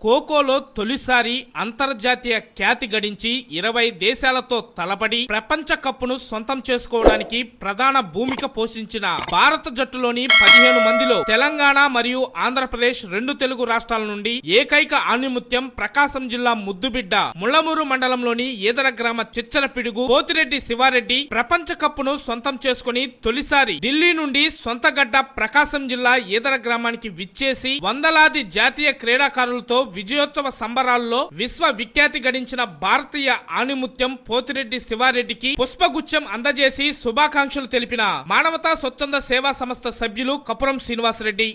ఖోఖోలో తొలిసారి అంతర్జాతీయ ఖ్యాతి గడించి ఇరవై దేశాలతో తలపడి ప్రపంచ కప్పును సొంతం చేసుకోవడానికి ప్రధాన భూమిక పోషించిన భారత జట్టులోని పదిహేను మందిలో తెలంగాణ మరియు ఆంధ్రప్రదేశ్ రెండు తెలుగు రాష్ట్రాల నుండి ఏకైక ఆణిముత్యం ప్రకాశం జిల్లా ముద్దుబిడ్డ ముళ్ళమూరు మండలంలోని ఈదర గ్రామ చిచ్చర పిడుగు పోతిరెడ్డి శివారెడ్డి ప్రపంచ కప్పును సొంతం చేసుకుని తొలిసారి ఢిల్లీ నుండి సొంతగడ్డ ప్రకాశం జిల్లా ఈదర గ్రామానికి విచ్చేసి వందలాది జాతీయ క్రీడాకారులతో విజయోత్సవ సంబరాల్లో విశ్వ విఖ్యాతి గడించిన భారతీయ ఆణిముత్యం పోతిరెడ్డి శివారెడ్డికి పుష్పగుచ్చం అందజేసి శుభాకాంక్షలు తెలిపిన మానవతా స్వచ్ఛంద సేవా సంస్థ సభ్యులు కపురం శ్రీనివాసరెడ్డి.